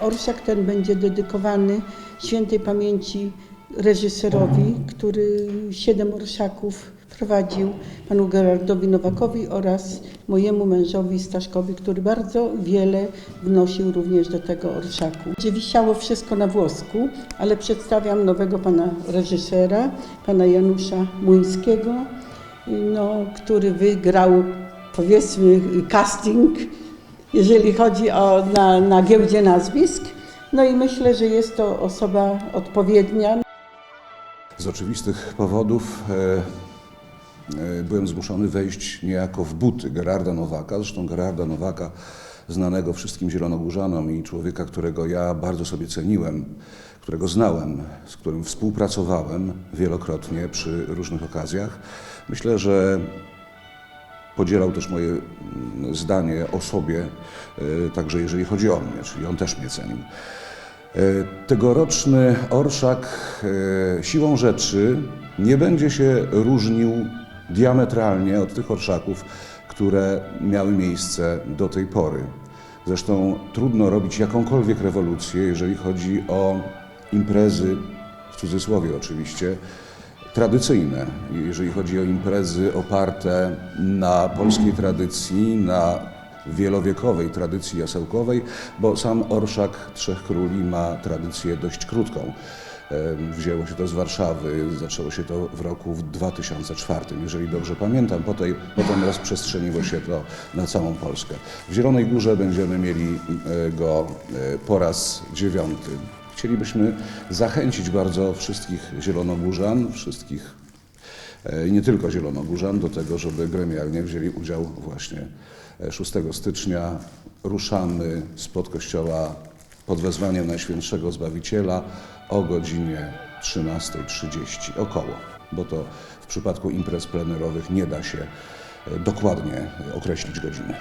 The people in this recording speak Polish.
orszak ten będzie dedykowany świętej pamięci reżyserowi, który siedem orszaków prowadził, panu Gerardowi Nowakowi oraz mojemu mężowi Staszkowi, który bardzo wiele wnosił również do tego orszaku. Gdzie wisiało wszystko na włosku, ale przedstawiam nowego pana reżysera, pana Janusza Muńskiego, no, który wygrał powiedzmy casting, jeżeli chodzi o na, na giełdzie nazwisk. No i myślę, że jest to osoba odpowiednia. Z oczywistych powodów e, e, byłem zmuszony wejść niejako w buty Gerarda Nowaka. Zresztą Gerarda Nowaka, znanego wszystkim zielonogórzanom i człowieka, którego ja bardzo sobie ceniłem, którego znałem, z którym współpracowałem wielokrotnie przy różnych okazjach. Myślę, że podzielał też moje mm, zdanie o sobie, e, także jeżeli chodzi o mnie, czyli on też mnie cenił. E, Tegoroczny orszak e, siłą rzeczy nie będzie się różnił diametralnie od tych orszaków, które miały miejsce do tej pory. Zresztą trudno robić jakąkolwiek rewolucję, jeżeli chodzi o imprezy, w cudzysłowie oczywiście, tradycyjne, jeżeli chodzi o imprezy oparte na polskiej tradycji, na wielowiekowej tradycji jasełkowej, bo sam Orszak Trzech Króli ma tradycję dość krótką. Wzięło się to z Warszawy, zaczęło się to w roku 2004, jeżeli dobrze pamiętam. Potem, potem rozprzestrzeniło się to na całą Polskę. W Zielonej Górze będziemy mieli e, go e, po raz dziewiąty. Chcielibyśmy zachęcić bardzo wszystkich zielonogórzan, wszystkich e, nie tylko zielonogórzan do tego, żeby gremialnie wzięli udział właśnie e, 6 stycznia. Ruszamy spod kościoła pod wezwaniem Najświętszego Zbawiciela o godzinie 13.30 około, bo to w przypadku imprez plenerowych nie da się e, dokładnie określić godziny.